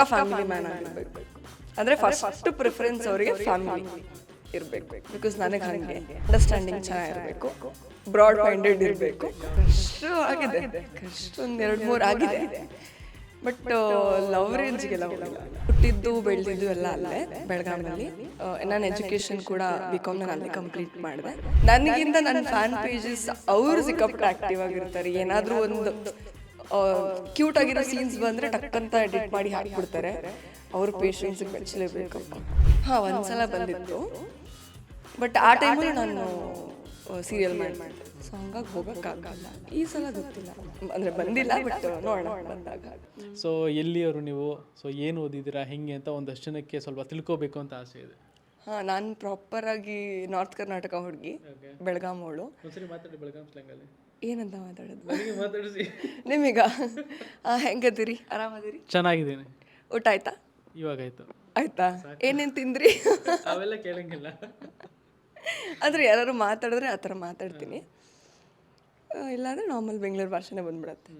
ಪಕ್ಕ family man ಆಗಿರ್ಬೇಕು. ಅಂದರೆ ಫಸ್ಟ್ ಪ್ರಿಫರೆನ್ಸ್ ಅವರಿಗೆ ಫ್ಯಾಮಿಲಿ ಇರಬೇಕು. ಬಿಕಾಸ್ ನನಗೆ ಹಾಗೆ ಅಂಡರ್ಸ್ಟ್ಯಾಂಡಿಂಗ್ ಚೆನ್ನಾಗಿರಬೇಕು. ಬ್ರಾಡ್ ಮೈಂಡೆಡ್ ಇರಬೇಕು. ಅಷ್ಟು ಆಗಿದೆ. ಅಷ್ಟೊಂದು ಎರಡು ಮೂರು ಆಗಿದೆ. ಬಟ್ ಲವ್ ರೇಂಜ್ಗೆಲ್ಲ ಹುಟ್ಟಿದ್ದು ಬೆಳೆದಿದ್ದು ಎಲ್ಲ ಅಲ್ಲೇ ಬೆಳಗಾವಿನಲ್ಲಿ ನಾನು ಎಜುಕೇಶನ್ ಕೂಡ ಬಿ ಕಾಮ್ ನಾನು ಅಲ್ಲಿ ಕಂಪ್ಲೀಟ್ ಮಾಡಿದೆ. ನನಗಿಂತ ನನ್ನ ಫ್ಯಾನ್ ಪೇಜಸ್ ಅವರು ಸಿಕ್ಕಾಪಟ್ಟೆ ಆಕ್ಟಿವ್ ಆಗಿರ್ತಾರೆ. ಏನಾದರೂ ಒಂದು ಕ್ಯೂಟ್ ಆಗಿರೋ ಸೀನ್ಸ್ ಬಂದರೆ ಟಕ್ಕಂತ ಎಡಿಟ್ ಮಾಡಿ ಹಾಕ್ಬಿಡ್ತಾರೆ. ಅವ್ರ ಪೇಷನ್ಸ್ ಮೆಚ್ಚಲೇಬೇಕಪ್ಪ ಹಾಂ ಒಂದ್ಸಲ ಬಂದಿತ್ತು. ಬಟ್ ಆ ಟೈಮಲ್ಲಿ ನಾನು ಸೀರಿಯಲ್ ಮಾಡಿ ಮಾಡಿದೆ. ಸೊ ಹಂಗಾಗಿ ಹೋಗೋಕ್ಕಾಗಲ್ಲ. ಈ ಸಲ ಗೊತ್ತಿಲ್ಲ. ಅಂದರೆ ಬಂದಿಲ್ಲ ಬಟ್ ನೋಡೋಣ ಬಂದಾಗ. ಸೊ ಎಲ್ಲಿಯವರು ನೀವು? ಸೊ ಏನು ಓದಿದ್ದೀರಾ? ಹೆಂಗೆ ಅಂತ ಒಂದಷ್ಟು ಜನಕ್ಕೆ ಸ್ವಲ್ಪ ತಿಳ್ಕೊಬೇಕು ಅಂತ ಆಸೆ ಇದೆ. ಹಾಂ ನಾನು ಪ್ರಾಪರಾಗಿ ನಾರ್ತ್ ಕರ್ನಾಟಕ ಹುಡುಗಿ ಬೆಳಗಾಂ ಅವಳು. ಏನಂತ ಮಾತಾಡೋದು? ನನಗೆ ಮಾತಾಡಿಸಿ. ನಿಮೀಗ? ಹಾಂ ಹೆಂಗದಿರಿ? ಆರಾಮದಿರಿ? ಚೆನ್ನಾಗಿದ್ದೀನಿ. ಊಟ ಆಯ್ತಾ? ಇವಾಗ ಆಯ್ತು. ಆಯ್ತಾ? ಏನೇನು ತಿಂದ್ರಿ? ಅವೆಲ್ಲ ಕೇಳಂಗಿಲ್ಲ. ಅಂದರೆ ಯಾರು ಮಾತಾಡಿದ್ರೆ ಆ ಥರ ಮಾತಾಡ್ತೀನಿ. ಇಲ್ಲಾಂದರೆ ನಾರ್ಮಲ್ ಬೆಂಗಳೂರು ಭಾಷೆನೇ ಬಂದ್ಬಿಡತ್ತೆ.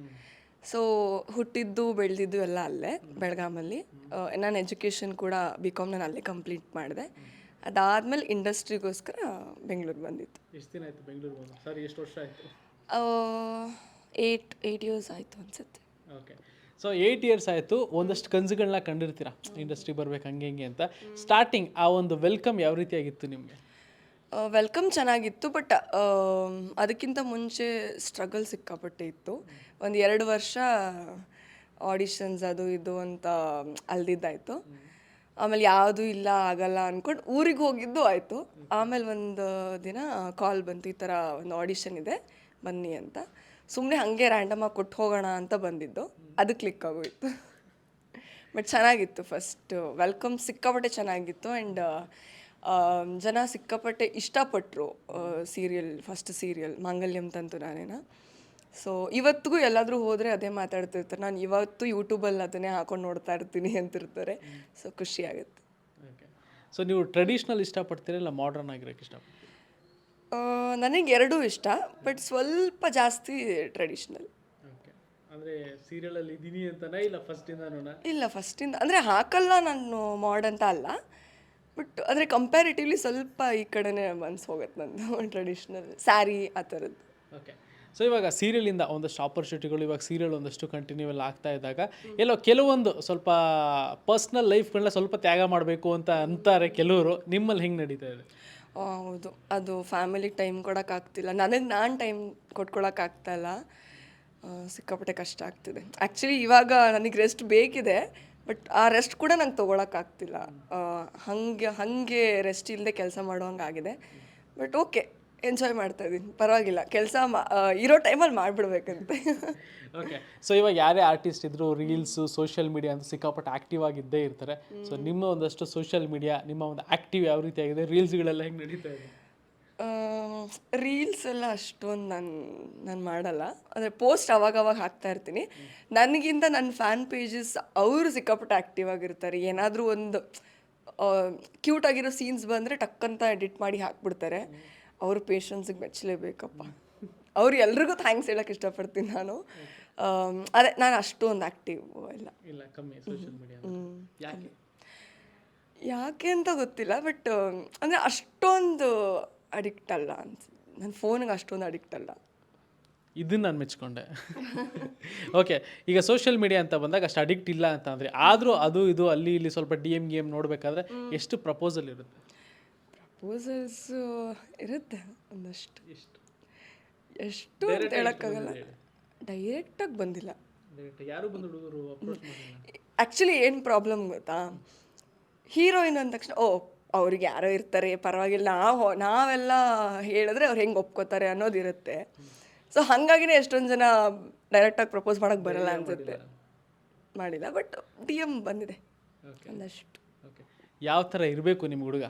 ಸೊ ಹುಟ್ಟಿದ್ದು ಬೆಳೆದಿದ್ದು ಎಲ್ಲ ಅಲ್ಲೇ ಬೆಳಗಾಮಲ್ಲಿ. ನಾನು ಎಜುಕೇಷನ್ ಕೂಡ ಬಿ ಕಾಮ್ ನಾನು ಅಲ್ಲೇ ಕಂಪ್ಲೀಟ್ ಮಾಡಿದೆ. ಅದಾದಮೇಲೆ ಇಂಡಸ್ಟ್ರಿಗೋಸ್ಕರ ಬೆಂಗಳೂರು ಬಂದಿತ್ತು. ಎಷ್ಟು ದಿನ ಆಯ್ತು ಬೆಂಗಳೂರು ಸಾರಿ ಎಷ್ಟು ವರ್ಷ ಆಯಿತು? ಏಯ್ಟ್ ಏಯ್ಟ್ ಇಯರ್ಸ್ ಆಯಿತು ಅನ್ಸುತ್ತೆ. ಓಕೆ ಸೊ ಏಯ್ಟ್ ಇಯರ್ಸ್ ಆಯಿತು ಒಂದಷ್ಟು ಕನ್ಸುಗಳನ್ನ ಕಂಡಿರ್ತೀರಾ? ಇಂಡಸ್ಟ್ರಿ ಬರ್ಬೇಕು ಹಂಗೆ ಹಿಂಗೆ ಅಂತ. ಸ್ಟಾರ್ಟಿಂಗ್ ಆ ಒಂದು ವೆಲ್ಕಮ್ ಯಾವ ರೀತಿಯಾಗಿತ್ತು ನಿಮಗೆ? ವೆಲ್ಕಮ್ ಚೆನ್ನಾಗಿತ್ತು ಬಟ್ ಅದಕ್ಕಿಂತ ಮುಂಚೆ ಸ್ಟ್ರಗಲ್ ಸಿಕ್ಕಾಪಟ್ಟೆ ಇತ್ತು. ಒಂದು ಎರಡು ವರ್ಷ ಆಡಿಷನ್ಸ್ ಅದು ಇದು ಅಂತ ಅಲ್ದಿದ್ದಾಯಿತು. ಆಮೇಲೆ ಯಾವುದೂ ಇಲ್ಲ ಆಗಲ್ಲ ಅಂದ್ಕೊಂಡು ಊರಿಗೆ ಹೋಗಿದ್ದು ಆಯಿತು. ಆಮೇಲೆ ಒಂದು ದಿನ ಕಾಲ್ ಬಂತು ಈ ಥರ ಒಂದು ಆಡಿಷನ್ ಇದೆ. ಬನ್ನಿ ಅಂತ. ಸುಮ್ಮನೆ ಹಾಗೆ ರ್ಯಾಂಡಮಾಗಿ ಕೊಟ್ಟು ಹೋಗೋಣ ಅಂತ ಬಂದಿದ್ದು. ಅದು ಕ್ಲಿಕ್ ಆಗೋಯ್ತು. ಬಟ್ ಚೆನ್ನಾಗಿತ್ತು ಫಸ್ಟ್ ವೆಲ್ಕಮ್ ಸಿಕ್ಕಾಪಟ್ಟೆ ಚೆನ್ನಾಗಿತ್ತು ಆ್ಯಂಡ್ ಜನ ಸಿಕ್ಕಾಪಟ್ಟೆ ಇಷ್ಟಪಟ್ಟರು serial first serial Mangalyam Tantu Nanena. So ಇವತ್ತಿಗೂ ಎಲ್ಲಾದರೂ ಹೋದರೆ ಅದೇ ಮಾತಾಡ್ತಿರ್ತಾರೆ. ನಾನು ಇವತ್ತು ಯೂಟ್ಯೂಬಲ್ಲಿ ಅದನ್ನೇ ಹಾಕೊಂಡು ನೋಡ್ತಾ ಇರ್ತೀನಿ ಅಂತಿರ್ತಾರೆ. ಸೊ ಖುಷಿ ಆಗುತ್ತೆ. ಓಕೆ ಸೊ ನೀವು ಟ್ರೆಡಿಷ್ನಲ್ ಇಷ್ಟಪಡ್ತೀರಾ ಇಲ್ಲ ಮಾಡರ್ನ್ ಆಗಿರೋಕ್ಕೆ ಇಷ್ಟಪಡ್ತೀರಾ? ನನಗೆ ಎರಡೂ ಇಷ್ಟ ಬಟ್ ಸ್ವಲ್ಪ ಜಾಸ್ತಿ ಟ್ರೆಡಿಷ್ನಲ್ ಓಕೆ ಅಂದರೆ ಸೀರಿಯಲಲ್ಲಿ ಇದ್ದೀನಿ ಅಂತನಾ ಇಲ್ಲ ಫಸ್ಟಿಂದನೂ ಇಲ್ಲ ಫಸ್ಟಿಂದ ಅಂದರೆ ಹಾಕಲ್ಲ ನಾನು ಮಾಡ್ ಅಂತ ಅಲ್ಲ ಬಟ್ ಅಂದರೆ ಕಂಪ್ಯಾರಿಟಿವ್ಲಿ ಸ್ವಲ್ಪ ಈ ಕಡೆನೇ ಮನ್ಸು ಹೋಗುತ್ತೆ ನಂದು ಟ್ರೆಡಿಷ್ನಲ್ ಸ್ಯಾರಿ ಆ ಥರದ್ದು ಓಕೆ ಸೊ ಇವಾಗ ಸೀರಿಯಲಿಂದ ಒಂದಷ್ಟು ಆಪರ್ಚುನಿಟಿಗಳು ಇವಾಗ ಸೀರಿಯಲ್ ಒಂದಷ್ಟು ಕಂಟಿನ್ಯೂ ಎಲ್ಲ ಆಗ್ತಾ ಇದ್ದಾಗ ಎಲ್ಲೋ ಕೆಲವೊಂದು ಸ್ವಲ್ಪ ಪರ್ಸ್ನಲ್ ಲೈಫ್ಗಳನ್ನ ಸ್ವಲ್ಪ ತ್ಯಾಗ ಮಾಡಬೇಕು ಅಂತ ಅಂತಾರೆ ಕೆಲವರು ನಿಮ್ಮಲ್ಲಿ ಹೆಂಗೆ ನಡೀತಾ ಇದೆ? ಹೌದು. ಅದು ಫ್ಯಾಮಿಲಿಗೆ ಟೈಮ್ ಕೊಡೋಕ್ಕಾಗ್ತಿಲ್ಲ ನನಗೆ ನಾನು ಟೈಮ್ ಕೊಟ್ಕೊಳಕ್ಕಾಗ್ತಾಯಿಲ್ಲ ಸಿಕ್ಕಾಪಟ್ಟೆ ಕಷ್ಟ ಆಗ್ತಿದೆ. ಆ್ಯಕ್ಚುಲಿ ಇವಾಗ ನನಗೆ ರೆಸ್ಟ್ ಬೇಕಿದೆ ಬಟ್ ಆ ರೆಸ್ಟ್ ಕೂಡ ನಂಗೆ ತೊಗೊಳಕ್ಕಾಗ್ತಿಲ್ಲ ಹಾಗೆ ಹಾಗೆ ರೆಸ್ಟ್ ಇಲ್ಲದೆ ಕೆಲಸ ಮಾಡೋ ಹಾಗಾಗಿದೆ ಬಟ್ ಓಕೆ ಎಂಜಾಯ್ ಮಾಡ್ತಾ ಇದ್ದೀನಿ ಪರವಾಗಿಲ್ಲ. ಕೆಲಸ ಇರೋ ಟೈಮಲ್ಲಿ ಮಾಡಿಬಿಡ್ಬೇಕಂತೆ. ಓಕೆ ಸೊ ಇವಾಗ ಯಾರೇ ಆರ್ಟಿಸ್ಟ್ ಇದ್ರು ರೀಲ್ಸು ಸೋಷಿಯಲ್ ಮೀಡಿಯಾ ಅಂತ ಸಿಕ್ಕಾಪಟ್ಟೆ ಆಕ್ಟಿವ್ ಆಗಿದ್ದೇ ಇರ್ತಾರೆ. ಸೊ ನಿಮ್ಮ ಒಂದಷ್ಟು ಸೋಷಿಯಲ್ ಮೀಡಿಯಾ ನಿಮ್ಮ ಒಂದು ಆಕ್ಟಿವ್ ಯಾವ ರೀತಿ ಆಗಿದೆ? ರೀಲ್ಸ್ಗಳೆಲ್ಲ ಹೆಂಗೆ ನಡೀತಾ ಇದೆ? ರೀಲ್ಸ್ ಎಲ್ಲ ಅಷ್ಟೊಂದು ನಾನು ನಾನು ಮಾಡಲ್ಲ. ಅಂದರೆ ಪೋಸ್ಟ್ ಅವಾಗ ಅವಾಗ ಹಾಕ್ತಾ ಇರ್ತೀನಿ. ನನಗಿಂತ ನನ್ನ ಫ್ಯಾನ್ ಪೇಜಸ್ ಅವರು ಸಿಕ್ಕಾಪಟ್ಟೆ ಆ್ಯಕ್ಟಿವ್ ಆಗಿರ್ತಾರೆ. ಏನಾದರೂ ಒಂದು ಕ್ಯೂಟ್ ಆಗಿರೋ ಸೀನ್ಸ್ ಬಂದರೆ ಟಕ್ಕಂತ ಎಡಿಟ್ ಮಾಡಿ ಹಾಕ್ಬಿಡ್ತಾರೆ. ಅವ್ರ ಪೇಷನ್ಸಿಗೆ ಮೆಚ್ಚಲೇಬೇಕಪ್ಪ ಅವ್ರು ಎಲ್ರಿಗೂ ಥ್ಯಾಂಕ್ಸ್ ಹೇಳಕ್ಕೆ ಇಷ್ಟಪಡ್ತೀನಿ ನಾನು. ಅದೇ ನಾನು ಅಷ್ಟೊಂದು ಆ್ಯಕ್ಟಿವ್ ಇಲ್ಲ. ಕಮ್ಮಿ ಸೋಷಿಯಲ್ ಮೀಡಿಯಾ ಯಾಕೆ? ಯಾಕೆ ಅಂತ ಗೊತ್ತಿಲ್ಲ ಬಟ್ ಅಂದರೆ ಅಷ್ಟೊಂದು ಅಡಿಕ್ಟ್ ಅಲ್ಲ ಅನ್ಸ ನನ್ನ ಫೋನಿಗೆ ಅಷ್ಟೊಂದು ಅಡಿಕ್ಟ್ ಅಲ್ಲ. ಇದನ್ನು ನಾನು ಮೆಚ್ಕೊಂಡೆ. ಓಕೆ ಈಗ ಸೋಷಿಯಲ್ ಮೀಡಿಯಾ ಅಂತ ಬಂದಾಗ ಅಷ್ಟು ಅಡಿಕ್ಟ್ ಇಲ್ಲ ಅಂತ ಅಂದರೆ ಆದರೂ ಅದು ಇದು ಅಲ್ಲಿ ಇಲ್ಲಿ ಸ್ವಲ್ಪ ಡಿ ಎಂ ಗೇಮ್ ನೋಡಬೇಕಾದ್ರೆ ಎಷ್ಟು ಪ್ರಪೋಸಲ್ ಇರುತ್ತೆ? ಪ್ರಪೋಸಲ್ಸ್ ಇರುತ್ತೆ ಒಂದಷ್ಟು. ಎಷ್ಟು? ಎಷ್ಟು ಅಂತ ಹೇಳೋಕ್ಕಾಗಲ್ಲ ಡೈರೆಕ್ಟಾಗಿ ಬಂದಿಲ್ಲ ಯಾರು ಬಂದು ಆ್ಯಕ್ಚುಲಿ ಏನು ಪ್ರಾಬ್ಲಮ್ ಗೊತ್ತಾ? ಹೀರೋಯಿನ್ ಅಂದ ತಕ್ಷಣ ಓ ಅವ್ರಿಗೆ ಯಾರೋ ಇರ್ತಾರೆ ಪರವಾಗಿಲ್ಲ ನಾವು ನಾವೆಲ್ಲ ಹೇಳಿದ್ರೆ ಅವ್ರು ಹೆಂಗೆ ಒಪ್ಕೋತಾರೆ ಅನ್ನೋದಿರುತ್ತೆ ಸೊ ಹಾಗಾಗಿನೇ ಎಷ್ಟೊಂದು ಜನ ಡೈರೆಕ್ಟಾಗಿ ಪ್ರಪೋಸ್ ಮಾಡೋಕ್ಕೆ ಬರಲ್ಲ ಅನ್ಸುತ್ತೆ. ಮಾಡಿಲ್ಲ. ಬಟ್ ಡಿ ಎಂ ಬಂದಿದೆ ಒಂದಷ್ಟು. ಯಾವ ಥರ ಇರಬೇಕು ನಿಮ್ಮ ಹುಡುಗ?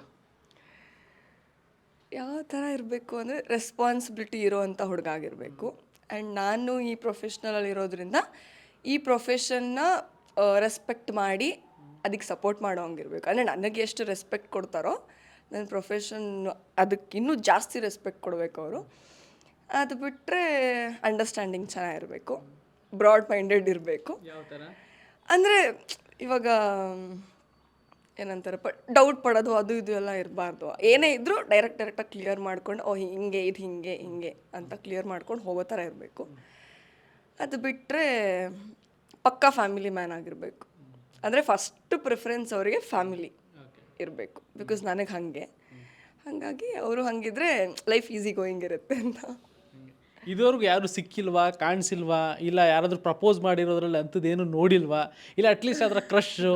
ಯಾವ ಥರ ಇರಬೇಕು ಅಂದರೆ ರೆಸ್ಪಾನ್ಸಿಬಿಲಿಟಿ ಇರೋವಂಥ ಹುಡುಗ ಆಗಿರಬೇಕು ಆ್ಯಂಡ್ ನಾನು ಈ ಪ್ರೊಫೆಷ್ನಲಲ್ಲಿ ಇರೋದ್ರಿಂದ ಈ ಪ್ರೊಫೆಷನ್ನ ರೆಸ್ಪೆಕ್ಟ್ ಮಾಡಿ ಅದಕ್ಕೆ ಸಪೋರ್ಟ್ ಮಾಡೋ ಹಂಗಿರ್ಬೇಕು ಅಂದರೆ ನನಗೆ ಎಷ್ಟು ರೆಸ್ಪೆಕ್ಟ್ ಕೊಡ್ತಾರೋ ನನ್ನ ಪ್ರೊಫೆಷನ್ ಅದಕ್ಕೆ ಇನ್ನೂ ಜಾಸ್ತಿ ರೆಸ್ಪೆಕ್ಟ್ ಕೊಡಬೇಕು ಅವರು. ಅದು ಬಿಟ್ಟರೆ ಅಂಡರ್ಸ್ಟ್ಯಾಂಡಿಂಗ್ ಚೆನ್ನಾಗಿರಬೇಕು. ಬ್ರಾಡ್ ಮೈಂಡೆಡ್ ಇರಬೇಕು. ಅಂದರೆ ಇವಾಗ ಏನಂತಾರೆ, ಪ ಡೌಟ್ ಪಡೋದು ಅದು ಇದು ಎಲ್ಲ ಇರಬಾರ್ದು. ಏನೇ ಇದ್ದರೂ ಡೈರೆಕ್ಟ್ ಡೈರೆಕ್ಟಾಗಿ ಕ್ಲಿಯರ್ ಮಾಡ್ಕೊಂಡು, ಓ ಹಿಂಗೆ, ಇದು ಹಿಂಗೆ ಹಿಂಗೆ ಅಂತ ಕ್ಲಿಯರ್ ಮಾಡ್ಕೊಂಡು ಹೋಗೋ ಥರ ಇರಬೇಕು. ಅದು ಬಿಟ್ಟರೆ ಪಕ್ಕಾ ಫ್ಯಾಮಿಲಿ ಮ್ಯಾನ್ ಆಗಿರಬೇಕು. ಅಂದರೆ ಫಸ್ಟ್ ಪ್ರಿಫರೆನ್ಸ್ ಅವರಿಗೆ ಫ್ಯಾಮಿಲಿ ಇರಬೇಕು. ಬಿಕಾಸ್ ನನಗೆ ಹಾಗೆ. ಹಾಗಾಗಿ ಅವರು ಹಾಗಿದ್ರೆ ಲೈಫ್ ಈಸಿ ಗೋಯಿಂಗ್ ಇರುತ್ತೆ ಅಂತ. ಇದುವರೆಗೂ ಯಾರು ಸಿಕ್ಕಿಲ್ವಾ, ಕಾಣಿಸಿಲ್ವಾ, ಇಲ್ಲ ಯಾರಾದರೂ ಪ್ರಪೋಸ್ ಮಾಡಿರೋದ್ರಲ್ಲಿ ಅಂಥದ್ದೇನು ನೋಡಿಲ್ವಾ, ಇಲ್ಲ ಅಟ್ಲೀಸ್ಟ್ ಅದರ ಕ್ರಶ್ಶು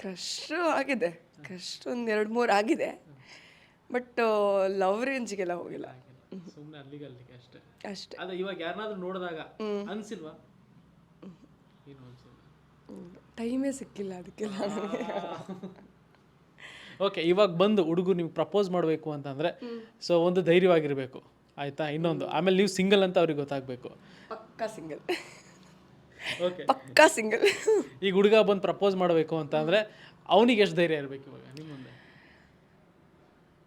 ಕ್ರಶ್ ಆಗಿದೆ. ಕ್ರಶ್ ಒಂದು ಎರಡು ಮೂರು ಆಗಿದೆ. ಬಟ್ ಲವ್ ರೇಂಜ್ಗೆಲ್ಲ ಹೋಗಿಲ್ಲ. ಸುಮ್ಮನೆ ಅಲ್ಲಿಗೆ ಅಲ್ಲಿಗೆ ಅಷ್ಟೇ. ಅಷ್ಟೇ. ಅದೇ ಇವಾಗ ಯಾರನ್ನಾದ್ರೂ ನೋಡಿದಾಗ ಅನ್ಸಿಲ್ವಾ? ಏನು ಅನ್ಸಿಲ್ಲ. ಟೈಮೇ ಸಿಕ್ಕಿಲ್ಲ ಅದಕ್ಕೆಲ್ಲ. ನನಗೆ ಓಕೆ ಇವಾಗ ಬಂದು ಹುಡುಗರು ನೀವು ಪ್ರಪೋಸ್ ಮಾಡಬೇಕು ಅಂತಂದರೆ ಸೊ ಒಂದು ಧೈರ್ಯವಾಗಿರಬೇಕು. ಆಯಿತಾ? ಇನ್ನೊಂದು. ಆಮೇಲೆ ನೀವು ಸಿಂಗಲ್ ಅಂತ ಅವ್ರಿಗೆ ಗೊತ್ತಾಗಬೇಕು. ಪಕ್ಕಾ ಸಿಂಗಲ್ ಪಕ್ಕಾ ಸಿಂಗಲ್ ಈಗ ಹುಡುಗ ಬಂದು ಪ್ರಪೋಸ್ ಮಾಡಬೇಕು ಅಂತ ಅಂದರೆ ಅವನಿಗೆ ಎಷ್ಟು ಧೈರ್ಯ ಇರಬೇಕು ಇವಾಗ ನಿಮ್ಮ ಮುಂದೆ?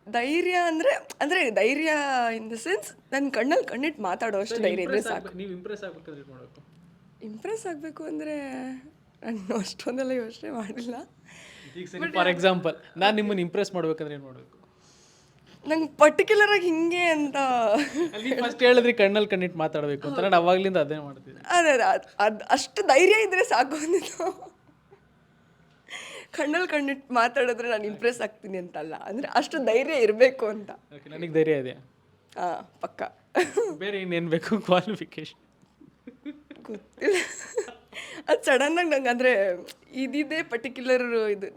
ಧೈರ್ಯ ಅಂದರೆ ಅಂದರೆ ಧೈರ್ಯ ಇನ್ ದ ಸೆನ್ಸ್ ನನ್ನ ಕಣ್ಣಲ್ಲಿ ಕಣ್ಣಿಟ್ಟು ಮಾತಾಡೋ ಅಷ್ಟು ಧೈರ್ಯ ಇದ್ರೆ ಸಾಕು. ನೀವು ಇಂಪ್ರೆಸ್ ಆಗ್ಬೇಕಾದ್ರೆ ಏನು ಮಾಡಬೇಕು? ಇಂಪ್ರೆಸ್ ಆಗಬೇಕು ಅಂದರೆ ನಾನು ಅಷ್ಟೊಂದೆಲ್ಲ ಯೋಚನೆ ಮಾಡಿಲ್ಲ. ಈಗ ಫಾರ್ ಎಕ್ಸಾಂಪಲ್ ನಾನು ನಿಮ್ಮನ್ನು ಇಂಪ್ರೆಸ್ ಮಾಡ್ಬೇಕಂದ್ರೆ ಏನು ಮಾಡಬೇಕು? ನಂಗೆ ಪರ್ಟಿಕ್ಯುಲರ್ ಆಗಿ ಹಿಂಗೆ ಅಂತ. ಅಲ್ಲಿ ಫಸ್ಟ್ ಹೇಳಿದ್ರಿ ಕಣ್ಣಲ್ಲಿ ಕಣ್ಣಿಟ್ಟು ಮಾತಾಡಬೇಕು ಅಂತ. ನಾನು ಅವಾಗ್ಲಿಂದ ಅದೇ ಮಾಡ್ತಿದ್ದೆ. ಅದೇ ಅದು ಅದು ಅಷ್ಟು ಧೈರ್ಯ ಇದ್ರೆ ಸಾಕು ಅಂದಿದ್ದು. ಕಣ್ಣಲ್ಲಿ ಕಣ್ಣಿಟ್ಟು ಮಾತಾಡಿದ್ರೆ ನಾನು ಇಂಪ್ರೆಸ್ ಆಗ್ತೀನಿ ಅಂತಲ್ಲ. ಅಂದರೆ ಅಷ್ಟು ಧೈರ್ಯ ಇರಬೇಕು ಅಂತ. ನನಗೆ ಧೈರ್ಯ ಇದೆ. ಹಾಂ ಪಕ್ಕ. ಬೇರೆ ಇನ್ನೇನು ಬೇಕು? ಕ್ವಾಲಿಫಿಕೇಶನ್ ಗೊತ್ತಿಲ್ಲ. ಅದು ಸಡನ್ನಾಗಿ ನಂಗೆ ಅಂದರೆ ಇದಿದೆ ಪರ್ಟಿಕ್ಯುಲರ್ ಇದು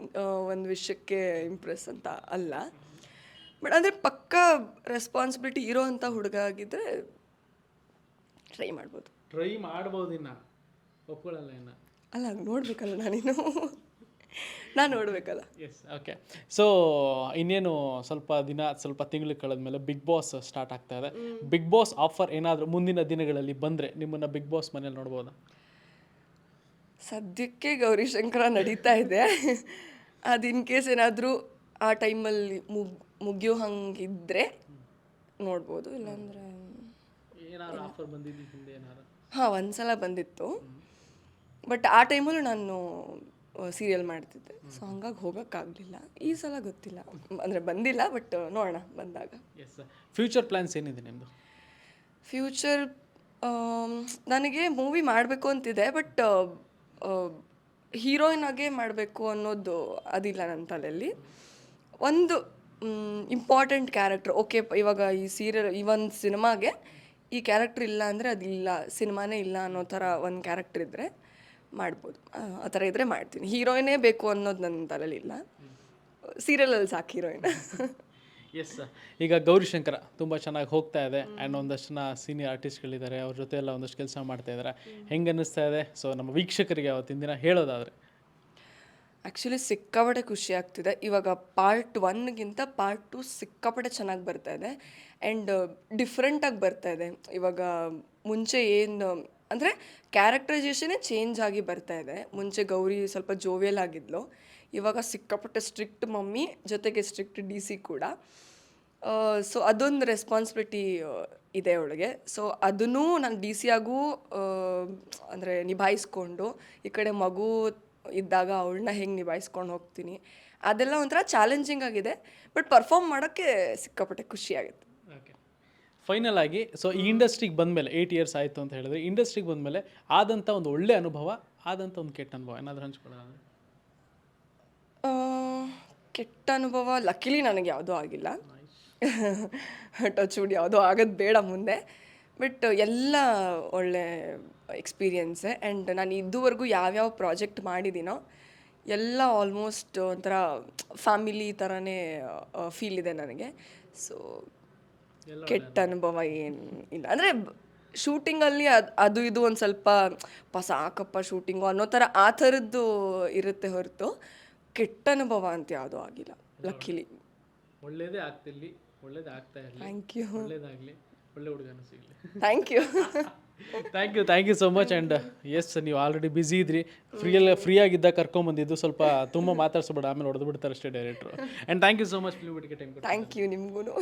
ಒಂದು ವಿಷಯಕ್ಕೆ ಇಂಪ್ರೆಸ್ ಅಂತ ಅಲ್ಲ. ಬಟ್ ಅಂದರೆ ಪಕ್ಕ ರೆಸ್ಪಾನ್ಸಿಬಿಲಿಟಿ ಇರೋ ಅಂಥ ಹುಡುಗ ಆಗಿದ್ದರೆ ಟ್ರೈ ಮಾಡ್ಬೋದು. ಟ್ರೈ ಮಾಡ್ಬೋದು ಇನ್ನ. ಒಪ್ಕೊಳ್ಳಲ್ಲ ಇನ್ನ. ಅಲ್ಲ ನೋಡಬೇಕಲ್ಲ ನಾನಿನ್ನು. ನಾನು ನೋಡಬೇಕಲ್ಲ. ಎಸ್ ಓಕೆ ಸೊ ಇನ್ನೇನು ಸ್ವಲ್ಪ ದಿನ ಸ್ವಲ್ಪ ತಿಂಗಳು ಕಳೆದ್ಮೇಲೆ ಬಿಗ್ ಬಾಸ್ ಸ್ಟಾರ್ಟ್ ಆಗ್ತಾ ಇದೆ. ಬಿಗ್ ಬಾಸ್ ಆಫರ್ ಏನಾದರೂ ಮುಂದಿನ ದಿನಗಳಲ್ಲಿ ಬಂದರೆ ನಿಮ್ಮನ್ನು ಬಿಗ್ ಬಾಸ್ ಮನೇಲಿ ನೋಡ್ಬೋದಾ? ಸದ್ಯಕ್ಕೆ ಗೌರಿಶಂಕರ ನಡೀತಾ ಇದೆ. ಅದು ಇನ್ ಕೇಸ್ ಏನಾದರೂ ಆ ಟೈಮಲ್ಲಿ ಮುಗ್ ಮುಗಿಯೋ ಹಂಗಿದ್ರೆ ನೋಡ್ಬೋದು ಇಲ್ಲಾಂದರೆ ಏನಾದ್ರು ಆಫರ್ ಬಂದಿದ್ದು ಹಿಂದೆ ಏನಾದ್ರು? ಹಾಂ ಒಂದ್ಸಲ ಬಂದಿತ್ತು. ಬಟ್ ಆ ಟೈಮಲ್ಲೂ ನಾನು ಸೀರಿಯಲ್ ಮಾಡ್ತಿದ್ದೆ. ಸೊ ಹಂಗಾಗಿ ಹೋಗೋಕ್ಕಾಗಲಿಲ್ಲ. ಈ ಸಲ ಗೊತ್ತಿಲ್ಲ. ಅಂದರೆ ಬಂದಿಲ್ಲ ಬಟ್ ನೋಡೋಣ ಬಂದಾಗ. ಎಸ್ ಫ್ಯೂಚರ್ ಪ್ಲ್ಯಾನ್ಸ್ ಏನಿದೆ ನಿಮ್ಮದು ಫ್ಯೂಚರ್ ನನಗೆ ಮೂವಿ ಮಾಡಬೇಕು ಅಂತಿದೆ ಬಟ್ ಹೀರೋಯಿನ್ ಆಗೇ ಮಾಡಬೇಕು ಅನ್ನೋದು ಅದಿಲ್ಲ ನನ್ನ ತಲೆಯಲ್ಲಿ. ಒಂದು ಇಂಪಾರ್ಟೆಂಟ್ ಕ್ಯಾರೆಕ್ಟರ್ ಓಕೆ ಇವಾಗ ಈ ಸೀರಿಯಲ್ ಈ ಒಂದು ಸಿನಿಮಾಗೆ ಈ ಕ್ಯಾರೆಕ್ಟ್ರ್ ಇಲ್ಲ ಅಂದರೆ ಅದಿಲ್ಲ ಸಿನಿಮಾನೇ ಇಲ್ಲ ಅನ್ನೋ ಥರ ಒಂದು ಕ್ಯಾರೆಕ್ಟರ್ ಇದ್ದರೆ ಮಾಡ್ಬೋದು. ಆ, ಥರ ಇದ್ದರೆ ಮಾಡ್ತೀನಿ. ಹೀರೋಯಿನೇ ಬೇಕು ಅನ್ನೋದು ನನ್ನ ತಲೆಯಲ್ಲಿ ಇಲ್ಲ. ಸೀರಿಯಲಲ್ಲಿ ಸಾಕು ಹೀರೋಯಿನ್ ಎಸ್ ಈಗ ಗೌರಿಶಂಕರ ತುಂಬ ಚೆನ್ನಾಗಿ ಹೋಗ್ತಾ ಇದೆ ಆ್ಯಂಡ್ ಒಂದಷ್ಟು ಜನ ಸೀನಿಯರ್ ಆರ್ಟಿಸ್ಟ್ಗಳಿದ್ದಾರೆ ಅವ್ರ ಜೊತೆ ಎಲ್ಲ ಒಂದಷ್ಟು ಕೆಲಸ ಮಾಡ್ತಾ ಇದ್ದಾರೆ ಹೆಂಗೆ ಅನ್ನಿಸ್ತಾ ಇದೆ? ಸೊ ನಮ್ಮ ವೀಕ್ಷಕರಿಗೆ ಅವತ್ತಿನ ದಿನ ಹೇಳೋದಾದರೆ. ಆ್ಯಕ್ಚುಲಿ ಸಿಕ್ಕಾಪಟ್ಟೆ ಖುಷಿ ಆಗ್ತಿದೆ. ಇವಾಗ ಪಾರ್ಟ್ ಒನ್ಗಿಂತ ಪಾರ್ಟ್ ಟು ಸಿಕ್ಕಾಪಟ್ಟೆ ಚೆನ್ನಾಗಿ ಬರ್ತಾ ಇದೆ. ಆ್ಯಂಡ್ ಡಿಫ್ರೆಂಟಾಗಿ ಬರ್ತಾ ಇದೆ. ಇವಾಗ ಮುಂಚೆ ಏನು, ಅಂದರೆ ಕ್ಯಾರೆಕ್ಟರೈಸೇಷನೇ ಚೇಂಜ್ ಆಗಿ ಬರ್ತಾ ಇದೆ. ಮುಂಚೆ ಗೌರಿ ಸ್ವಲ್ಪ ಜೋವಿಯಲ್ ಆಗಿದ್ಲು. ಇವಾಗ ಸಿಕ್ಕಾಪಟ್ಟೆ ಸ್ಟ್ರಿಕ್ಟ್ ಮಮ್ಮಿ, ಜೊತೆಗೆ ಸ್ಟ್ರಿಕ್ಟ್ ಡಿ ಸಿ ಕೂಡ. ಸೊ ಅದೊಂದು ರೆಸ್ಪಾನ್ಸಿಬಿಲಿಟಿ ಇದೆ ಅವಳಿಗೆ. ಸೊ ಅದನ್ನು ನಾನು ಡಿ ಸಿ ಆಗು ಅಂದರೆ ನಿಭಾಯಿಸ್ಕೊಂಡು, ಈ ಕಡೆ ಮಗು ಇದ್ದಾಗ ಅವಳನ್ನ ಹೆಂಗೆ ನಿಭಾಯಿಸ್ಕೊಂಡು ಹೋಗ್ತೀನಿ. ಅದೆಲ್ಲ ಒಂಥರ ಚಾಲೆಂಜಿಂಗ್ ಆಗಿದೆ ಬಟ್ ಪರ್ಫಾರ್ಮ್ ಮಾಡೋಕ್ಕೆ ಸಿಕ್ಕಾಪಟ್ಟೆ ಖುಷಿ ಆಗುತ್ತೆ. ಓಕೆ ಫೈನಲ್ ಆಗಿ ಸೊ ಈ ಇಂಡಸ್ಟ್ರಿಗೆ ಬಂದಮೇಲೆ ಏಯ್ಟ್ ಇಯರ್ಸ್ ಆಯಿತು ಅಂತ ಹೇಳಿದ್ರೆ ಇಂಡಸ್ಟ್ರಿಗೆ ಬಂದಮೇಲೆ ಆದಂಥ ಒಂದು ಒಳ್ಳೆ ಅನುಭವ ಆದಂಥ ಒಂದು ಕೆಟ್ಟ ಅನುಭವ ಏನಾದರೂ ಹಂಚ್ಕೊಳ್ಳೋಣ ಆ, ಕೆಟ್ಟ ಅನುಭವ ಲಕ್ಕಿಲಿ ನನಗೆ ಯಾವುದೂ ಆಗಿಲ್ಲ. ಟಚ್ ವುಡ್ ಯಾವುದೂ ಆಗೋದು ಬೇಡ ಮುಂದೆ. ಬಟ್ ಎಲ್ಲ ಒಳ್ಳೆ ಎಕ್ಸ್ಪೀರಿಯನ್ಸೆ ಆ್ಯಂಡ್ ನಾನು ಇದುವರೆಗೂ ಯಾವ್ಯಾವ ಪ್ರಾಜೆಕ್ಟ್ ಮಾಡಿದ್ದೀನೋ ಎಲ್ಲ ಆಲ್ಮೋಸ್ಟ್ ಒಂಥರ ಫ್ಯಾಮಿಲಿ ಥರನೇ ಫೀಲ್ ಇದೆ ನನಗೆ. ಸೊ ಕೆಟ್ಟ ಅನುಭವ. ಏನು ಇಲ್ಲ. ಅಂದರೆ ಶೂಟಿಂಗಲ್ಲಿ ಅದು ಅದು ಇದು ಒಂದು ಸ್ವಲ್ಪ ಸಾಕಪ್ಪ ಶೂಟಿಂಗು ಅನ್ನೋ ಥರ ಆ ಥರದ್ದು ಇರುತ್ತೆ ಹೊರತು. ಕೆಟ್ಟ ಅನುಭವ ಅಂತ ಯಾವುದೂ ಆಗಿಲ್ಲ. ಲಕ್ಕಿಲಿ ಒಳ್ಳೇದೇ ಆಗ್ತಿಲ್ಲಿ ಒಳ್ಳೇದೇ ಆಗ್ತಾ ಇರಲಿ. ಥ್ಯಾಂಕ್ ಯು ಒಳ್ಳೇದಾಗಲಿ. ಒಳ್ಳೆ ಹುಡುಗನೂ ಸಿಗಲಿ. Thank you thank you thank you so much and as ನೀವು ಆಲ್ರೆಡಿ ಬ್ಯುಸಿ ಇದ್ರಿ. ಫ್ರೀಯಲ್ಲಿ ಫ್ರೀ ಆಗಿದ್ದ ಕರ್ಕೊಂಬಂದಿದ್ದು ಸ್ವಲ್ಪ ತುಂಬ ಮಾತಾಡಿಸ್ಬೇಡ ಆಮೇಲೆ ಹೊಡೆದು ಬಿಡ್ತಾರೆ ಅಷ್ಟೇ director and thank you so much film ಬಿಟ್ಟಿಗೆ time thank you ನಿಮಗೂ